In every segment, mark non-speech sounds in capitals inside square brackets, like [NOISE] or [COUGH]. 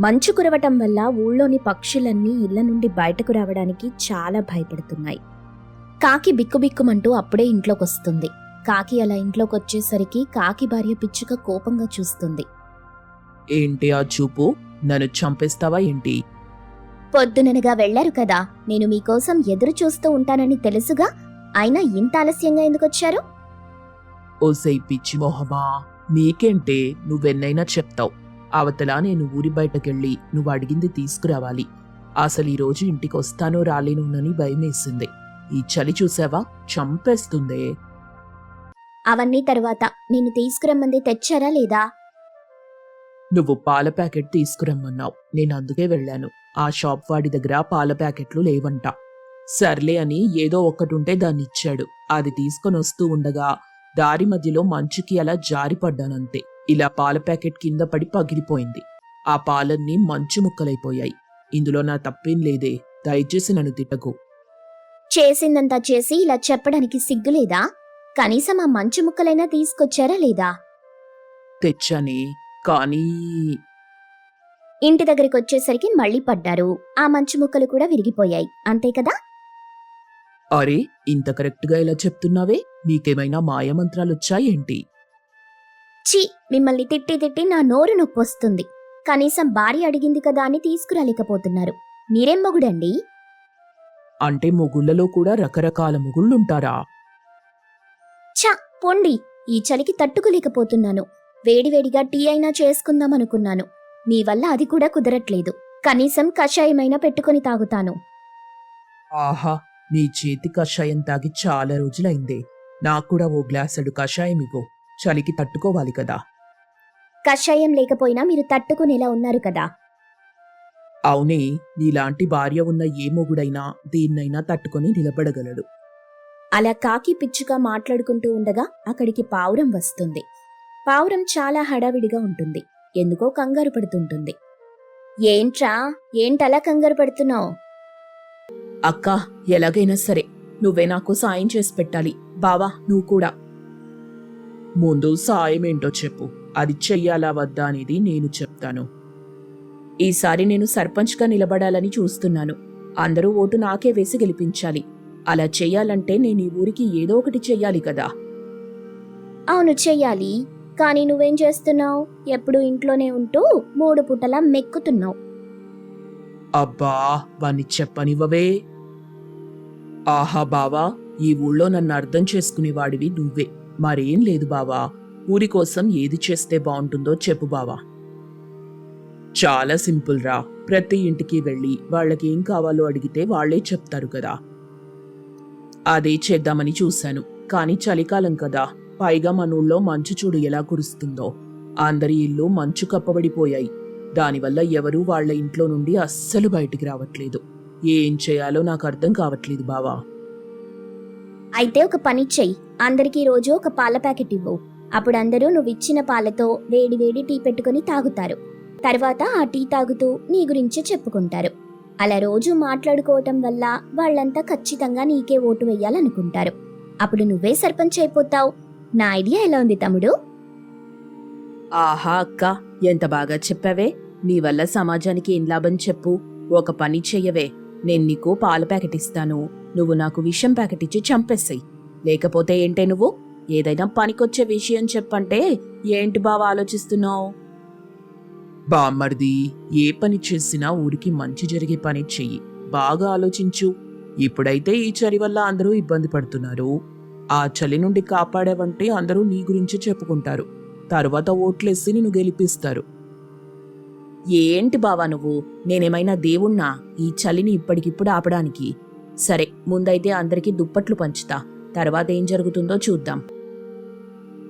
మంచు కురవటం వల్ల ఊళ్ళోని పక్షులన్నీ ఇళ్ళ నుండి బయటకు రావడానికి చాలా భయపడుతున్నాయి. కాకి బిక్కుబిక్కుమంటూ అప్పుడే ఇంట్లోకొస్తుంది. కాకి అలా ఇంట్లోకొచ్చేసరికి కాకి భార్య పిచ్చుక కోపంగా చూస్తుంది. ఏంటి ఆ చూపు? నన్ను చంపేస్తావా ఏంటి? పొద్దుననగా వెళ్ళారు కదా నేను మీకోసం ఎదురు చూస్తూ ఉంటానని తెలుసుగా? అయినా ఇంత ఆలస్యంగా ఎందుకొచ్చారు? ఓసై పిచ్చి మొహమా నీకేంటే నువ్వెన్నైనా చెప్తావు. అవతల నేను ఊరి బయటకెళ్ళి నువ్వు అడిగింది తీసుకురావాలి. అసలు ఈ రోజు ఇంటికి వస్తానో రాలేనునని భయమేసింది. ఈ చలి చూసావా? చంపేస్తుందే. అవన్నీ తరువాత నేను తీసుకురమ్మంది తెచ్చారా లేదా? నువ్వు పాల ప్యాకెట్ తీసుకురమ్మన్నావు. నేను అందుకే వెళ్ళాను. ఆ షాప్ వాడి దగ్గర పాల ప్యాకెట్లు లేవంట. సర్లే అని ఏదో ఒక్కటుంటే దాన్ని ఇచ్చాడు అది తీసుకొని వస్తూ ఉండగా దారి మధ్యలో మంచుకి అలా జారిపడ్డానంతే. ఇలా పాల ప్యాకెట్ కింద పడి పగిలిపోయింది. ఆ పాలన్నీ మంచు ముక్కలైపోయాయి. ఇందులో నా తప్పేం లేదే. దయచేసి నన్ను తిట్టకు. చేసిందంతా చేసి ఇలా చెప్పడానికి సిగ్గులేదా? కనీసం ఆ మంచు ముక్కలైనా తీసుకొచ్చారా లేదా? తెచ్చానే కానీ ఇంటి దగ్గరికి వచ్చేసరికి మళ్ళీ పడ్డారు. ఆ మంచు ముక్కలు కూడా విరిగిపోయాయి. అంతే కదా? అరే ఇంత కరెక్ట్గా ఇలా చెప్తున్నావే? నీకేమైనా మాయమంత్రాలు వచ్చాయేంటి ఛీ మిమ్మల్ని తిట్టి తిట్టి నా నోరు నొప్పొస్తుంది. కనీసం భార్య అడిగింది కదా అని తీసుకురాలేకపోతున్నారు. మీరేం మొగుడండి? అంటే మొగుళ్ళలో కూడా రకరకాల మొగుళ్ళుంటారా? ఛ పొండి. ఈ చలికి తట్టుకోలేకపోతున్నాను. వేడివేడిగా టీ అయినా చేసుకుందాం అనుకున్నాను. మీ వల్ల అది కూడా కుదరట్లేదు. కనీసం కషాయమైనా పెట్టుకొని తాగుతాను. ఆహా నీ చేతి కషాయం తాగి చాలా రోజులైందే. నాకు కూడా ఓ గ్లాసుడు కషాయం ఇవ్వు. చలికి తట్టుకోవాలి కదా. కషాయం లేకపోయినా మీరు తట్టుకునేలా ఉన్నారు కదా. అవునే నీలాంటి భార్య ఉన్న ఏ మొగుడైనా దేన్నైనా తట్టుకొని నిలబడగలడు. అలా కాకి పిచ్చుక మాట్లాడుకుంటూ ఉండగా అక్కడికి పావురం వస్తుంది. పావురం చాలా హడావిడిగా ఉంటుంది. ఎందుకో కంగారు పడుతుంటుంది. ఏంట్రా? ఏంటలా కంగారు పడుతున్నావు? అక్క ఎలాగైనా సరే నువ్వే నాకు సాయం చేసి పెట్టాలి. బావా నువ్వు కూడా. ముందు సాయం ఏంటో చెప్పు. అది చెయ్యాలా వద్దా అనేది నేను చెప్తాను. ఈసారి నేను సర్పంచ్గా నిలబడాలని చూస్తున్నాను. అందరూ ఓటు నాకే వేసి గెలిపించాలి. అలా చెయ్యాలంటే నేను ఈ ఊరికి ఏదో ఒకటి చెయ్యాలి కదా. అవును చెయ్యాలి. కానీ నువ్వేం చేస్తున్నావు? ఎప్పుడు ఇంట్లోనే ఉంటూ మూడు పుటలా మెక్కుతున్నావు. అబ్బా వాణ్ణి చెప్పనివ్వవే. ఆహా బావా ఈ ఊళ్ళో నన్ను అర్థం చేసుకునేవాడివి నువ్వే. మరేం లేదు బావా. ఊరి కోసం ఏది చేస్తే బాగుంటుందో చెప్పు బావా. చాలా సింపుల్ రా. ప్రతి ఇంటికి వెళ్ళి వాళ్ళకి ఏం కావాలో అడిగితే వాళ్ళే చెప్తారు కదా. అదే చేద్దామని చూశాను. కానీ చలికాలం కదా. పైగా మన ఊళ్ళో మంచు చూడు ఎలా కురుస్తుందో. అందరి ఇల్లు మంచు కప్పబడిపోయాయి. దానివల్ల ఎవరూ వాళ్ళ ఇంట్లో నుండి అస్సలు బయటికి రావట్లేదు. ఏం చేయాలో నాకు అర్థం కావట్లేదు బావా. అయితే ఒక పని చెయ్యి. అందరికీ రోజు ఒక పాల ప్యాకెట్ ఇవ్వు. అప్పుడు అందరూ నువ్వు ఇచ్చిన పాలతో వేడి వేడి టీ పెట్టుకొని తాగుతారు. తర్వాత ఆ టీ తాగుతూ నీ గురించే చెప్పుకుంటారు. అలా రోజు మాట్లాడుకోవటం వల్ల వాళ్ళంతా ఖచ్చితంగా నీకే ఓటు వేయాలనుకుంటారు అప్పుడు నువ్వే సర్పంచ్ అయిపోతావు. నా ఐడియా ఎలా ఉంది తమ్ముడు? ఆహా అక్క ఎంత బాగా చెప్పావే. నీ వల్ల సమాజానికి ఏం లాభం చెప్పు. ఒక పని చెయ్యవే. నేను నీకు పాల ప్యాకెట్ ఇస్తాను. నువ్వు నాకు విషం ప్యాకెట్ ఇచ్చి చంపేసాయి. లేకపోతే ఏంటే నువ్వు? ఏదైనా పనికొచ్చే విషయం చెప్పంటే ఏంటి బావ ఆలోచిస్తున్నావు? బామ్మర్ది ఏ పని చేసినా ఊరికి మంచి జరిగే పని చెయ్యి. బాగా ఆలోచించు. ఇప్పుడైతే ఈ చలి వల్ల అందరూ ఇబ్బంది పడుతున్నారు. ఆ చలి నుండి కాపాడావంటే అందరూ నీ గురించి చెప్పుకుంటారు. తర్వాత ఓట్లేసి నిన్ను గెలిపిస్తారు. ఏంటి బావా నువ్వు? నేనేమైనా దేవుణ్ణా? ఈ చలిని ఇప్పటికిప్పుడు ఆపడానికి. సరే ముందైతే అందరికీ దుప్పట్లు పంచుతా. తర్వాత ఏం జరుగుతుందో చూద్దాం.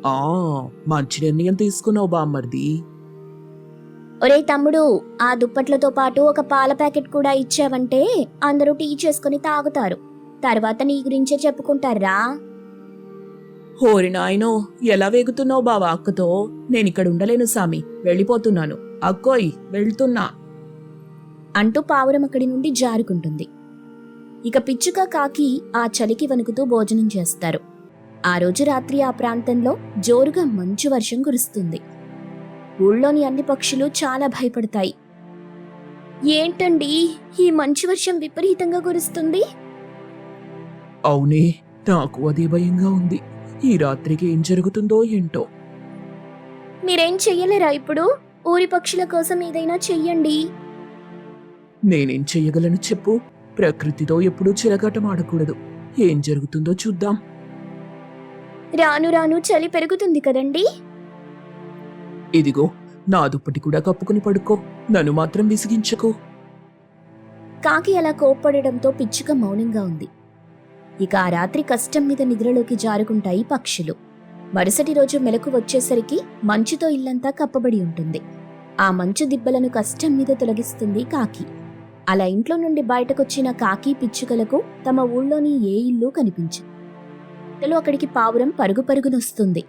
ఆ మంచి నిర్ణయం తీసుకున్నావు బామ్మర్ది. ఒరే తమ్ముడు ఆ దుప్పట్లతో పాటు ఒక పాల ప్యాకెట్ కూడా ఇచ్చావంటే అందరూ టీ చేసుకుని తాగుతారు. తర్వాత నీ గురించే చెప్పుకుంటారా? హోరి నాయనో ఎలా వేగుతున్నావు బావా అక్కతో? నేనిక్కడ ఉండలేను సామి వెళ్ళిపోతున్నాను. అక్కోయ్ వెళ్తున్నా. అంటూ పావురం అక్కడి నుండి జారుకుంటుంది. ఇక పిచ్చుక కాకి ఆ చలికి వణుకుతూ భోజనం చేస్తారు. ఆ రోజు రాత్రి ఆ ప్రాంతంలో జోరుగా మంచు వర్షం కురుస్తుంది. ఊళ్ళోని అన్ని పక్షులు చాలా భయపడతాయి. ఏంటండి ఈ మంచు వర్షం విపరీతంగా కురుస్తుంది? అవునే నాకు అదే భయంగా ఉంది. ఈ రాత్రికి ఏం జరుగుతుందో ఏంటో. మీరేం చెయ్యలేరా ఇప్పుడు? ఊరి పక్షుల కోసం ఏదైనా చెయ్యండి. నేనేం చెయ్యగలను చెప్పు? ప్రకృతితో ఎప్పుడూ చిలగాటమాడకూడదు ఏం జరుగుతుందో చూద్దాం. రాను రాను చలి పెరుగుతుంది కదండి? ఇదిగో నా దుప్పటి కూడా కప్పుకుని పడుకో. నన్ను మాత్రం విసిగించకు. కాకి అలా కోప్పడడంతో పిచ్చుక మౌనంగా ఉంది. ఇక ఆ రాత్రి కష్టం మీద నిద్రలోకి జారుకుంటాయి పక్షులు. మరుసటి రోజు మెలకు వచ్చేసరికి మంచుతో ఇల్లంతా కప్పబడి ఉంటుంది. ఆ మంచు దిబ్బలను కష్టం మీద తొలగిస్తుంది కాకి. అలా ఇంట్లో నుండి బయటకొచ్చిన కాకి పిచ్చుకలకు తమ ఊళ్ళోని ఏ ఇల్లు కనిపించదు. ఇంతలో అక్కడికి పావురం పరుగు పరుగునొస్తుంది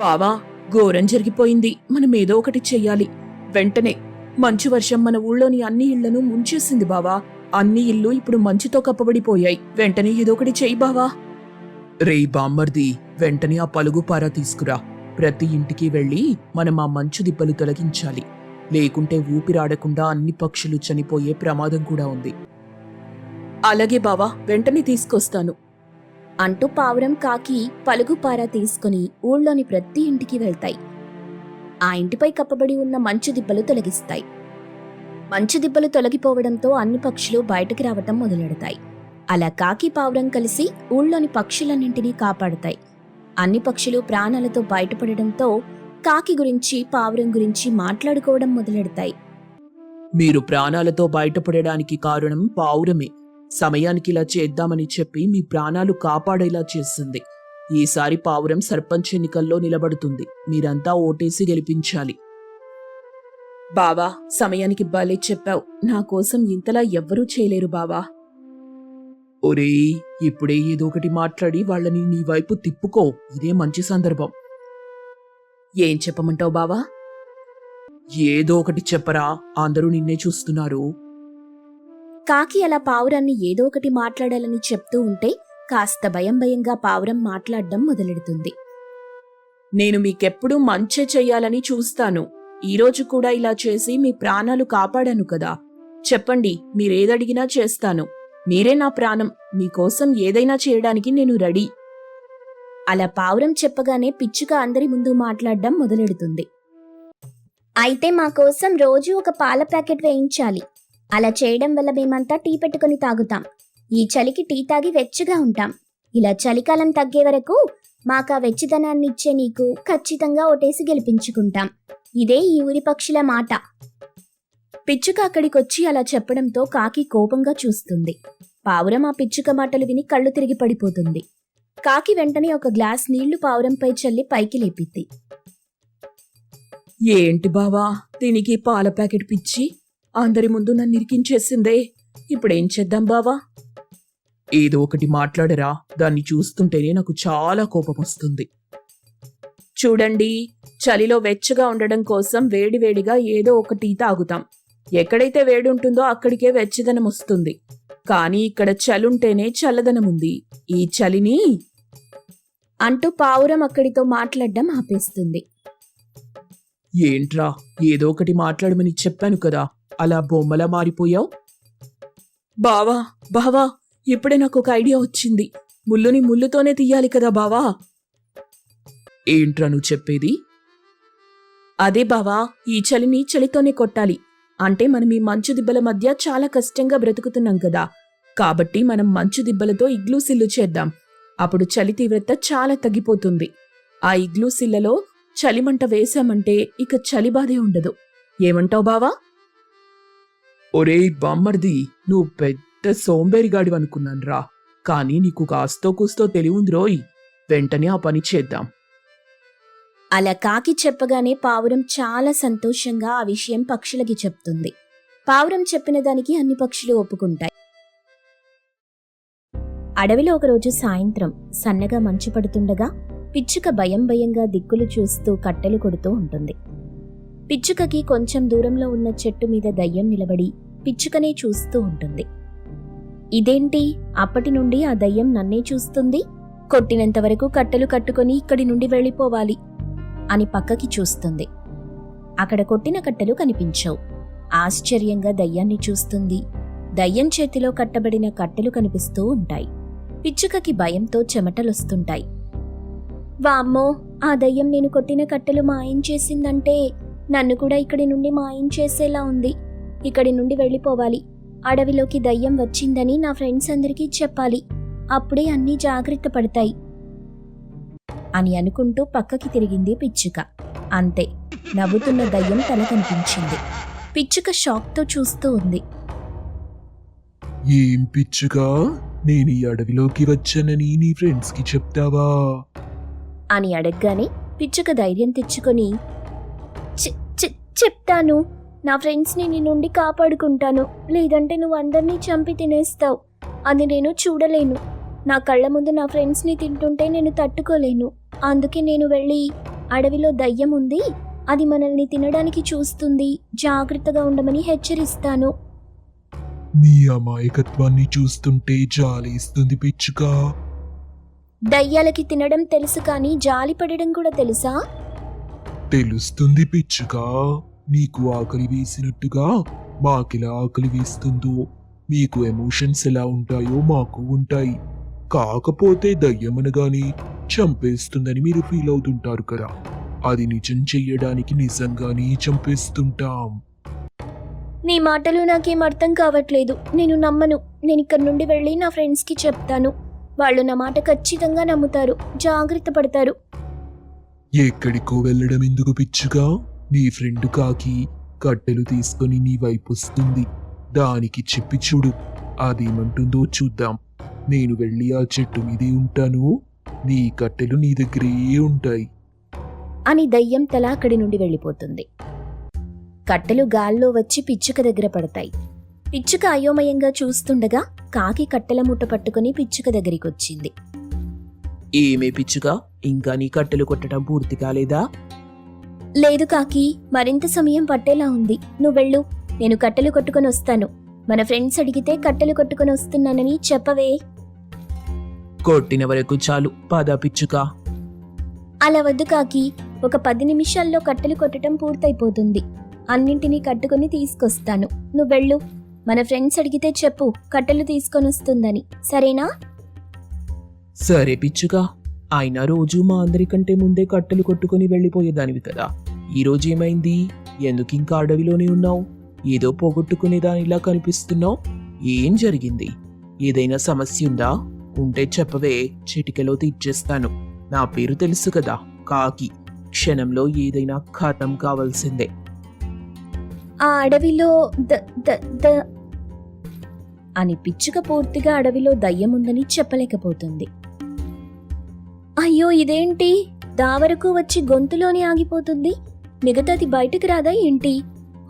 బావా ఘోరం జరిగిపోయింది. మనం ఏదో ఒకటి చెయ్యాలి. వెంటనే మంచు వర్షం మన ఊళ్ళోని అన్ని ఇళ్ళను ముంచేసింది బావా. అన్ని ఇల్లు ఇప్పుడు మంచుతో కప్పబడిపోయాయి. వెంటనే ఏదో ఒకటి చెయ్యి బావా. రే బామ్మర్ది వెంటనే ఆ పలుగు పార తీసుకురా. ప్రతి ఇంటికి వెళ్ళి మనం ఆ మంచు దిబ్బలు తొలగించాలి. లేకుంటే ఊపిరాడకుండా అన్ని పక్షులు చనిపోయే ప్రమాదం కూడా ఉంది. అలాగే బావా వెంటనే తీసుకొస్తాను. అంటూ పావురం కాకి పలుగుపార తీసుకుని ఊళ్ళోని ప్రతి ఇంటికి వెళ్తాయి. ఆ ఇంటిపై కప్పబడి ఉన్న మంచు దిబ్బలు తొలగిస్తాయి. మంచు దిబ్బలు తొలగిపోవడంతో అన్ని పక్షులు బయటకు రావటం మొదలెడతాయి. అలా కాకి పావురం కలిసి ఊళ్ళోని పక్షులన్నింటినీ కాపాడతాయి. అన్ని పక్షులు ప్రాణాలతో బయటపడడంతో కాకి గురించి పావురం గురించి మాట్లాడుకోవడం మొదలెడతాయి. మీరు ప్రాణాలతో బయటపడడానికి కారణం పావురమే. సమయానికి ఇలా చేద్దామని చెప్పి మీ ప్రాణాలు కాపాడేలా చేస్తుంది. ఈసారి పావురం సర్పంచ్ ఎన్నికల్లో నిలబడుతుంది. మీరంతా ఓటేసి గెలిపించాలి. బావా సమయానికి భలే చెప్పావు. నా కోసం ఇంతలా ఎవ్వరూ చేయలేరు బావా. ఒరే ఇప్పుడే ఏదో ఒకటి మాట్లాడి వాళ్ళని నీ వైపు తిప్పుకో. ఇదే మంచి సందర్భం. ఏం చెప్పమంటావు బావా? ఏదో ఒకటి చెప్పరా అందరూ నిన్నే చూస్తున్నారు. కాకి అలా పావురాన్ని ఏదో ఒకటి మాట్లాడాలని చెప్తూ ఉంటే కాస్త భయం భయంగా పావురం మాట్లాడడం మొదలెడుతుంది. నేను మీకెప్పుడూ మంచే చెయ్యాలని చూస్తాను. ఈరోజు కూడా ఇలా చేసి మీ ప్రాణాలు కాపాడాను కదా. చెప్పండి మీరేదడిగినా చేస్తాను. మీరే నా ప్రాణం. మీకోసం ఏదైనా చేయడానికి నేను రెడీ. అలా పావురం చెప్పగానే పిచ్చుక అందరి ముందు మాట్లాడడం మొదలెడుతుంది. అయితే మా కోసం రోజు ఒక పాల ప్యాకెట్ వేయించాలి. అలా చేయడం వల్ల మేమంతా టీ పెట్టుకుని తాగుతాం. ఈ చలికి టీ తాగి వెచ్చగా ఉంటాం. ఇలా చలికాలం తగ్గే వరకు మాకు ఆ వెచ్చదనాన్ని ఇచ్చే నీకు ఖచ్చితంగా ఓటేసి గెలిపించుకుంటాం. ఇదే ఈ ఊరి పక్షుల మాట. పిచ్చుక అక్కడికొచ్చి అలా చెప్పడంతో కాకి కోపంగా చూస్తుంది. పావురం ఆ పిచ్చుక మాటలు విని కళ్ళు తిరిగి పడిపోతుంది. కాకి వెంటనే ఒక గ్లాస్ నీళ్ళు పావురంపై చల్లి పైకి లేపిద్ది. ఏంటి బావా దీనికి పాల ప్యాకెట్ పిచ్చి? అందరి ముందు నన్ను ఇరికించేసిందే. ఇప్పుడేం చేద్దాం బావా? ఏదో ఒకటి మాట్లాడరా దాన్ని చూస్తుంటేనే నాకు చాలా కోపం వస్తుంది చూడండి చలిలో వెచ్చగా ఉండడం కోసం వేడివేడిగా ఏదో ఒకటి తాగుతాం. ఎక్కడైతే వేడి ఉంటుందో అక్కడికే వెచ్చదనం వస్తుంది కానీ ఇక్కడ చలుంటేనే చల్లదనం ఉంది ఈ చలిని అంటూ పావురం అక్కడితో మాట్లాడడం ఆపేస్తుంది. ఏంట్రా? ఏదో ఒకటి మాట్లాడమని చెప్పాను కదా. అలా బొమ్మలా మారిపోయావు? బావా బావా ఇప్పుడే నాకు ఒక ఐడియా వచ్చింది. ముళ్ళుని ముళ్ళుతోనే తీయాలి కదా బావా? ఏంట్రా నువ్వు చెప్పేది? అదే బావా ఈ చలిని చలితోనే కొట్టాలి. అంటే మనం ఈ మంచు దిబ్బల మధ్య చాలా కష్టంగా బ్రతుకుతున్నాం కదా. కాబట్టి మనం మంచు దిబ్బలతో ఇగ్లూ సిల్లు చేద్దాం. అప్పుడు చలి తీవ్రత చాలా తగ్గిపోతుంది. ఆ ఇగ్లూ సిల్లలో చలిమంట వేశామంటే ఇక చలి బాధే ఉండదు. ఏమంటావు బావా? ఒరే బామ్మర్ది నువ్వు పెద్ద సోంబేరిగాడి అనుకున్నాన్రా. కానీ నీకు కాస్తో కూస్తో తెలివుంది రోయ్. వెంటనే ఆ పని చేద్దాం. అలా కాకి చెప్పగానే పావురం చాలా సంతోషంగా ఆ విషయం పక్షులకి చెప్తుంది. పావురం చెప్పిన దానికి అన్ని పక్షులు ఒప్పుకుంటాయి. అడవిలో ఒకరోజు సాయంత్రం సన్నగా మంచు పడుతుండగా పిచ్చుక భయం భయంగా దిక్కులు చూస్తూ కట్టెలు కొడుతూ ఉంటుంది. పిచ్చుకకి కొంచెం దూరంలో ఉన్న చెట్టు మీద దయ్యం నిలబడి పిచ్చుకనే చూస్తూ ఉంటుంది. ఇదేంటి? అప్పటి నుండి ఆ దయ్యం నన్నే చూస్తుంది? కొట్టినంత వరకు కట్టెలు కట్టుకొని ఇక్కడి నుండి వెళ్ళిపోవాలి. అని పక్కకి చూస్తుంది. అక్కడ కొట్టిన కట్టెలు కనిపించవు. ఆశ్చర్యంగా దయ్యాన్ని చూస్తుంది. దయ్యం చేతిలో కట్టబడిన కట్టెలు కనిపిస్తూ ఉంటాయి. పిచ్చుకకి భయంతో చెమటలొస్తుంటాయి. వామ్మో ఆ దయ్యం నేను కొట్టిన కట్టెలు మాయం చేసిందంటే నన్ను కూడా ఇక్కడి నుండి మాయం చేసేలా ఉంది. ఇక్కడి నుండి వెళ్ళిపోవాలి. అడవిలోకి దయ్యం వచ్చిందని నా ఫ్రెండ్స్ అందరికీ చెప్పాలి. అప్పుడే అన్నీ జాగ్రత్త పడతాయి. అని అనుకుంటూ పక్కకి తిరిగింది పిచ్చుక. అంతే నవ్వుతున్న దయ్యం తల కనిపించింది. పిచ్చుక షాక్తో చూస్తూ ఉంది. ఏం పిచ్చుగా నేను ఈ అడవిలోకి వచ్చానని నీ ఫ్రెండ్స్కి చెప్తావా? అని అడగగానే పిచ్చుక ధైర్యం తెచ్చుకొని "చె- చె- చెప్తాను. నా ఫ్రెండ్స్ని నీ నుండి కాపాడుకుంటాను. లేదంటే నువ్వు అందరినీ చంపి తినేస్తావు. అది నేను చూడలేను. నా కళ్ళ ముందు నా ఫ్రెండ్స్ని తింటుంటే నేను తట్టుకోలేను. అందుకే నేను వెళ్ళి అడవిలో దయ్యం ఉంది అది మనల్ని తినడానికి చూస్తుంది. జాగ్రత్తగా ఉండమని హెచ్చరిస్తాను. నీ అమాయకత్వాన్ని చూస్తుంటే జాలేస్తుంది పిచ్చుగా దయ్యాలకి తినడం తెలుసు కానీ జాలి పడడం కూడా తెలుసా? తెలుస్తుంది పిచ్చుగా నీకు ఆకలి వేసినట్టుగా మాకెలా ఆకలి వేస్తుందో మీకు ఎమోషన్స్ ఎలా ఉంటాయో మాకు ఉంటాయి. కాకపోతే దయ్యమనగానే చంపేస్తుందని మీరు ఫీల్ అవుతుంటారు కదా. అది నిజం చెయ్యడానికి నిజంగానే చంపేస్తుంటాం. నీ మాటలు నాకేం అర్థం కావట్లేదు. నేను నమ్మను. నేను ఇక్కడి నుండి వెళ్ళి నా ఫ్రెండ్స్కి చెప్తాను. వాళ్ళు నా మాట ఖచ్చితంగా నమ్ముతారు. జాగ్రత్త పడతారు. ఎక్కడికో వెళ్ళడం ఎందుకు పిచ్చుగా? నీ ఫ్రెండ్ కాకి కట్టెలు తీసుకొని నీ వైపు వస్తుంది. దానికి చెప్పి చూడు. అదేమంటుందో చూద్దాం. నేను వెళ్ళి ఆ చెట్టు మీదే ఉంటాను. నీ కట్టెలు నీ దగ్గరే ఉంటాయి. అని దయ్యం తల అక్కడి నుండి వెళ్ళిపోతుంది. కట్టెలు గాల్లో వచ్చి పిచ్చుక దగ్గర పడతాయి. పిచ్చుక అయోమయంగా చూస్తుండగా కాకి కట్టెల మూట పట్టుకుని పిచ్చుక దగ్గరికి వచ్చింది ఏమే పిచ్చుగా ఇంకా నీ కట్టెలు కొట్టడం పూర్తి కాలేదా? లేదు కాకి మరింత సమయం పట్టేలా ఉంది. నువ్వు వెళ్ళు. నేను కట్టెలు కొట్టుకొని వస్తాను. మన ఫ్రెండ్స్ అడిగితే కట్టెలు కొట్టుకొని వస్తున్నానని చెప్పవే. కొట్టిన వరకు చాలు పద పిచ్చుక. అలా వద్దు కాకి ఒక పది నిమిషాల్లో కట్టెలు కొట్టడం పూర్తయిపోతుంది. అన్నింటినీ కట్టుకుని తీసుకొస్తాను. నువ్వు వెళ్ళు. మన ఫ్రెండ్స్ అడిగితే చెప్పు కట్టెలు తీసుకొని వస్తుందని. సరేనా? సరే పిచ్చుగా అయినా రోజు మా అందరికంటే ముందే కట్టెలు కొట్టుకుని వెళ్ళిపోయేదానివి కదా. ఈ రోజు ఏమైంది? ఎందుకు ఇంకా అడవిలోనే ఉన్నావు? ఏదో పోగొట్టుకునే దానిలా కనిపిస్తున్నావు? ఏం జరిగింది? ఏదైనా సమస్య ఉందా? ఉంటే చెప్పవే చిటికెలో తీర్చేస్తాను. నా పేరు తెలుసు కదా కాకి. క్షణంలో ఏదైనా ఖాతం కావాల్సిందే. ఆ అడవిలో ద ద ద. అని పిచ్చుక పూర్తిగా అడవిలో దయ్యం ఉందని చెప్పలేకపోతుంది. అయ్యో ఇదేంటి? దావరకు వచ్చి గొంతులోనే ఆగిపోతుంది? మిగతాది బయటకు రాదా ఏంటి?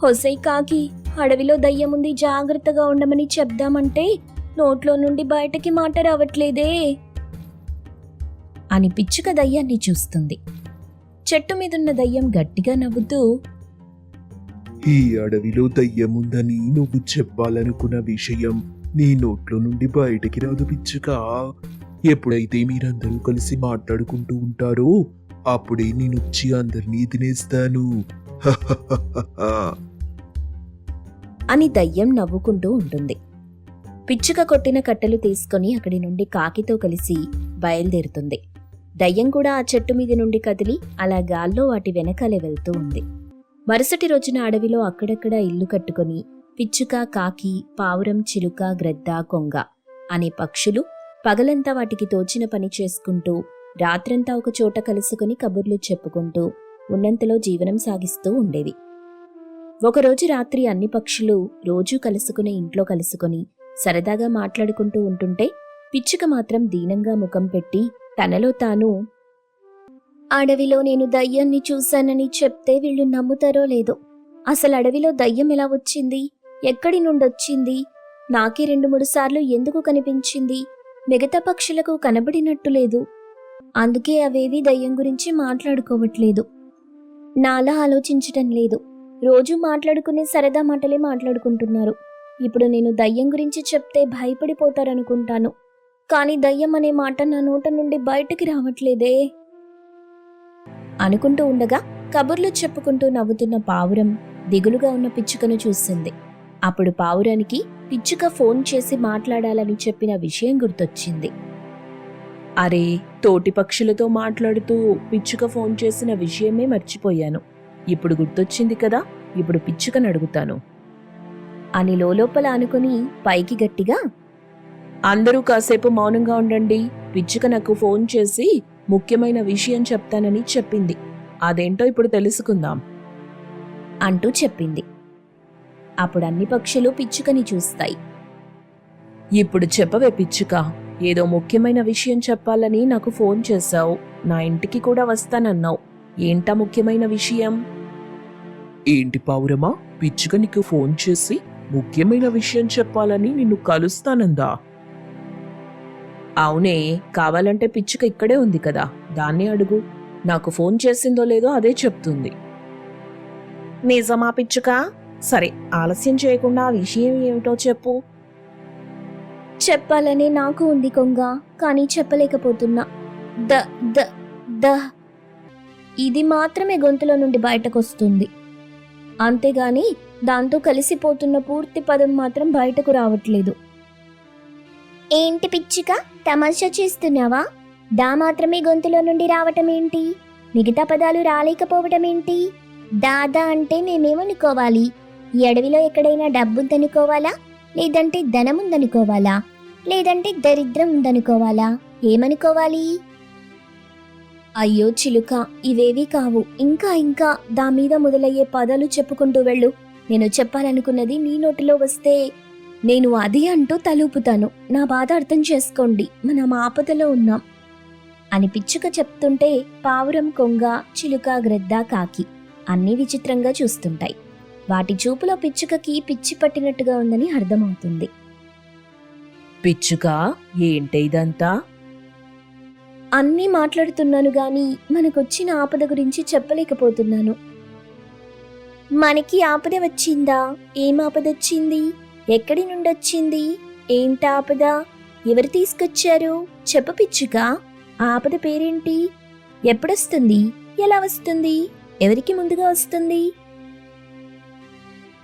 హొసై కాకి అడవిలో దయ్యముంది ఉంది జాగ్రత్తగా ఉండమని చెప్దామంటే నోట్లో నుండి బయటకి మాట రావట్లేదే? అని పిచ్చుక దయ్యాన్ని చూస్తుంది. చెట్టు మీదున్న దయ్యం గట్టిగా నవ్వుతూ ఈ అడవిలో దయ్యముందని నువ్వు చెప్పాలనుకున్న విషయం నీ నోట్లో నుండి బయటికి రాదు పిచ్చుగా ఎప్పుడైతే మీరందరూ కలిసి మాట్లాడుకుంటూ ఉంటారో అప్పుడే నేనొచ్చి అందరినీ తినేస్తాను. అని దయ్యం నవ్వుకుంటూ ఉంటుంది. పిచ్చుక కొట్టిన కట్టెలు తీసుకొని అక్కడి నుండి కాకితో కలిసి బయలుదేరుతుంది. దయ్యం కూడా ఆ చెట్టు మీద నుండి కదిలి అలా గాల్లో వాటి వెనకాలే వెళ్తూ ఉంది. మరుసటి రోజున అడవిలో అక్కడక్కడ ఇల్లు కట్టుకొని పిచ్చుక కాకి పావురం చిలుక గ్రద్ద కొంగ అనే పక్షులు పగలంతా వాటికి తోచిన పని చేసుకుంటూ రాత్రంతా ఒక చోట కలుసుకుని కబుర్లు చెప్పుకుంటూ ఉన్నంతలో జీవనం సాగిస్తూ ఉండేవి. ఒకరోజు రాత్రి అన్ని పక్షులు రోజూ కలుసుకుని ఇంట్లో కలుసుకొని సరదాగా మాట్లాడుకుంటూ ఉంటుంటే పిచ్చుక మాత్రం దీనంగా ముఖం పెట్టి తనలో తాను అడవిలో నేను దయ్యాన్ని చూశానని చెప్తే వీళ్ళు నమ్ముతారో లేదో? అసలు అడవిలో దయ్యం ఎలా వచ్చింది? ఎక్కడి నుండొచ్చింది? నాకే రెండు మూడు సార్లు ఎందుకు కనిపించింది? మిగతా పక్షులకు కనబడినట్టు లేదు. అందుకే అవేవి దయ్యం గురించి మాట్లాడుకోవట్లేదు. నాలా ఆలోచించటం లేదు. రోజు మాట్లాడుకునే సరదా మాటలే మాట్లాడుకుంటున్నారు. ఇప్పుడు నేను దయ్యం గురించి చెప్తే భయపడిపోతారనుకుంటాను. కానీ దయ్యం అనే మాట నా నోట నుండి బయటికి రావట్లేదే. అనుకుంటూ ఉండగా కబుర్లు చెప్పుకుంటూ నవ్వుతున్న పావురం దిగులుగా ఉన్న పిచ్చుకను చూసింది. అప్పుడు పావురానికి పిచ్చుక ఫోన్ చేసి మాట్లాడాలని చెప్పిన విషయం గుర్తొచ్చింది. అరే తోటి పక్షులతో మాట్లాడుతూ పిచ్చుక ఫోన్ చేసిన విషయమే మర్చిపోయాను. ఇప్పుడు గుర్తొచ్చింది కదా ఇప్పుడు పిచ్చుకని అడుగుతాను. అని లోపల అనుకుని పైకి గట్టిగా అందరూ కాసేపు మౌనంగా ఉండండి. పిచ్చుక నాకు ఫోన్ చేసి ముఖ్యమైన విషయం చెప్తానని చెప్పింది. అదేంటో ఇప్పుడు తెలుసుకుందాం. అంటూ చెప్పింది. అప్పుడు అన్ని పక్షులు పిచ్చుకని చూస్తాయి. ఇప్పుడు చెప్పవే పిచ్చుక. ఏదో ముఖ్యమైన విషయం చెప్పాలని నాకు ఫోన్ చేశావు. నా ఇంటికి కూడా వస్తానన్నావు. ఏంటా ముఖ్యమైన విషయం? ఏంటి పావురమా? పిచ్చుక నీకు ఫోన్ చేసి ముఖ్యమైన విషయం చెప్పాలని నిన్ను కలుస్తానందా? అవునే కావాలంటే పిచ్చుక ఇక్కడే ఉంది కదా. దాన్ని అడుగు. నాకు ఫోన్ చేసిందో లేదో అదే చెప్తుంది. నిజమా పిచ్చుక? సరే ఆలస్యం చేయకుండా ఆ విషయం ఏమిటో చెప్పు. చెప్పాలని నాకు ఉంది కొంగ కానీ చెప్పలేకపోతున్నా. ద ద ద. ఇది మాత్రమే గొంతులో నుండి బయటకొస్తుంది. అంతేగాని దాంతో కలిసిపోతున్న పూర్తి పదం మాత్రం బయటకు రావట్లేదు. ఏంటి పిచ్చిక? తమాషా చేస్తున్నావా? దా మాత్రమే గొంతులో నుండి రావటం ఏంటి? మిగతా పదాలు రాలేకపోవటం ఏంటి? దాదా అంటే నేనేమనుకోవాలి ఈ అడవిలో ఎక్కడైనా డబ్బుందనుకోవాలా లేదంటే ధనం ఉందనుకోవాలా? లేదంటే దరిద్రం ఉందనుకోవాలా? ఏమనుకోవాలి? అయ్యో చిలుక ఇవేవి కావు. ఇంకా ఇంకా దా మీద మొదలయ్యే పదాలు చెప్పుకుంటూ వెళ్ళు. నేను చెప్పాలనుకున్నది నీ నోటిలో వస్తే నేను అది అంటూ తలూపుతాను. నా బాధ అర్థం చేసుకోండి. మనం ఆపదలో ఉన్నాం. అని పిచ్చుక చెప్తుంటే పావురం కొంగ చిలుక గ్రద్ద కాకి అన్నీ విచిత్రంగా చూస్తుంటాయి. వాటి చూపులో పిచ్చుకకి పిచ్చి పట్టినట్టుగా ఉందని అర్థమవుతుంది. పిచ్చుక ఏంటే ఇదంతా? అన్నీ మాట్లాడుతున్నాను గాని మనకొచ్చిన ఆపద గురించి చెప్పలేకపోతున్నాను. మనకి ఆపద వచ్చిందా? ఏం ఆపద వచ్చింది? ఎక్కడి నుండి వచ్చింది? ఏంట ఆపద? ఎవరు తీసుకొచ్చారు? చెప్పు పిచ్చుక ఆ ఆపద పేరేంటి? ఎప్పుడొస్తుంది? ఎలా వస్తుంది? ఎవరికి ముందుగా వస్తుంది?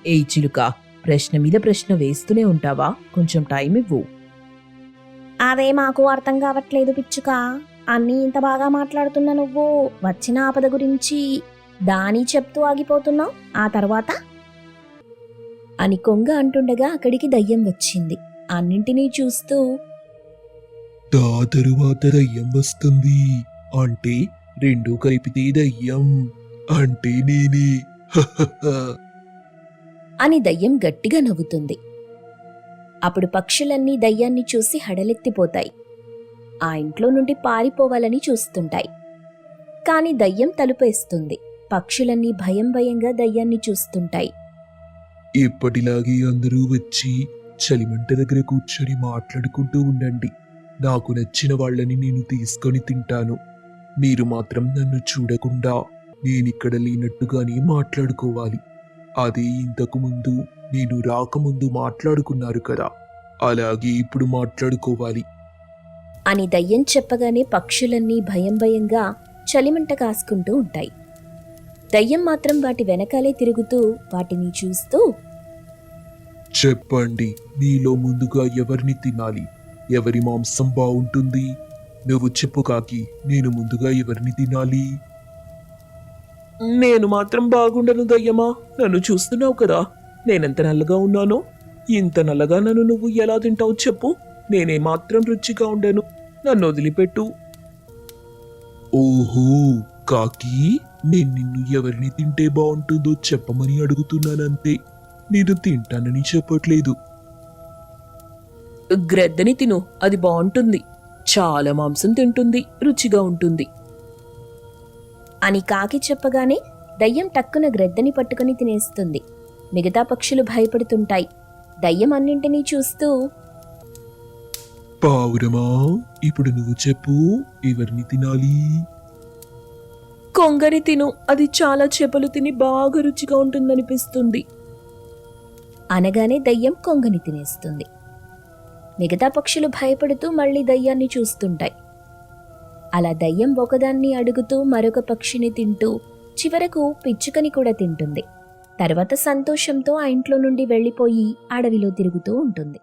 ఏ చిలుక ప్రశ్న మీద ప్రశ్న వేస్తూనే ఉంటావా? కొంచెం టైం ఇవ్వు. అవే మాకు అర్థం కావట్లేదు పిచ్చుక. అన్నీ ఇంత బాగా మాట్లాడుతున్న నువ్వు వచ్చిన ఆపద గురించి దాని చెప్తూ ఆగిపోతున్నావు? ఆ తర్వాత? అని కొంగ అంటుండగా అక్కడికి దయ్యం వచ్చింది. అన్నింటినీ చూస్తూ దా తరువాత దయ్యం వస్తుంది. అంటే రెండు కలిపితే దయ్యం. అంటే నేనే. [LAUGHS] అని దయ్యం గట్టిగా నవ్వుతుంది. అప్పుడు పక్షులన్నీ దయ్యాన్ని చూసి హడలెత్తిపోతాయి. ఆ ఇంట్లో నుండి పారిపోవాలని చూస్తుంటాయి. కాని దయ్యం తలుపేస్తుంది. పక్షులన్నీ భయం భయంగా దయ్యాన్ని చూస్తుంటాయి. ఎప్పటిలాగే అందరూ వచ్చి చలిమంట దగ్గర కూర్చొని మాట్లాడుకుంటూ ఉండండి. నాకు నచ్చిన వాళ్ళని నేను తీసుకొని తింటాను. మీరు మాత్రం నన్ను చూడకుండా నేనిక్కడ లేనట్టుగానే మాట్లాడుకోవాలి. అదే ఇంతకు ముందు నేను రాకముందు మాట్లాడుకున్నారు కదా అలాగే ఇప్పుడు మాట్లాడుకోవాలి. అని దయ్యం చెప్పగానే పక్షులన్నీ భయం భయంగా చలిమంట కాసుకుంటూ ఉంటాయి. దయ్యం మాత్రం వాటి వెనకాలే తిరుగుతూ వాటిని చూస్తూ చెప్పండి మీలో ముందుగా ఎవరిని తినాలి? ఎవరి మాంసం బాగుంటుంది? నువ్వు చెప్పు కాకి నేను ముందుగా ఎవరిని తినాలి? నేను మాత్రం బాగుండను దయ్యమా? నన్ను చూస్తున్నావు కదా. నేనెంత నల్లగా ఉన్నానో? ఇంత నల్లగా నన్ను నువ్వు ఎలా తింటావు చెప్పు. నేనే మాత్రం రుచిగా ఉండను. నన్ను వదిలిపెట్టు. ఓహో కాకి. నేను నిన్ను ఎవరిని తింటే బాగుంటుందో చెప్పమని అడుగుతున్నానంతే. నేను తింటానని చెప్పట్లేదు. గ్రెద్దని తిను అది బాగుంటుంది. చాలా మాంసం తింటుంది రుచిగా ఉంటుంది. అని కాకి చెప్పగానే దయ్యం టక్కున గ్రెద్దని పట్టుకుని తినేస్తుంది. మిగతా పక్షులు భయపడుతుంటాయి. దయ్యం అన్నింటినీ చూస్తూ పావురమా ఇప్పుడు నువ్వు చెప్పు ఎవరిని తినాలి? కొంగరి తిను. అది చాలా చేపలు తిని బాగా రుచిగా ఉంటుందనిపిస్తుంది. అనగానే దయ్యం కొంగని తినేస్తుంది. మిగతా పక్షులు భయపడుతూ మళ్ళీ దయ్యాన్ని చూస్తుంటాయి. అలా దయ్యం ఒకదాన్ని అడుగుతూ మరొక పక్షిని తింటూ చివరకు పిచ్చుకని కూడా తింటుంది. తర్వాత సంతోషంతో ఆ ఇంట్లో నుండి వెళ్ళిపోయి అడవిలో తిరుగుతూ ఉంటుంది.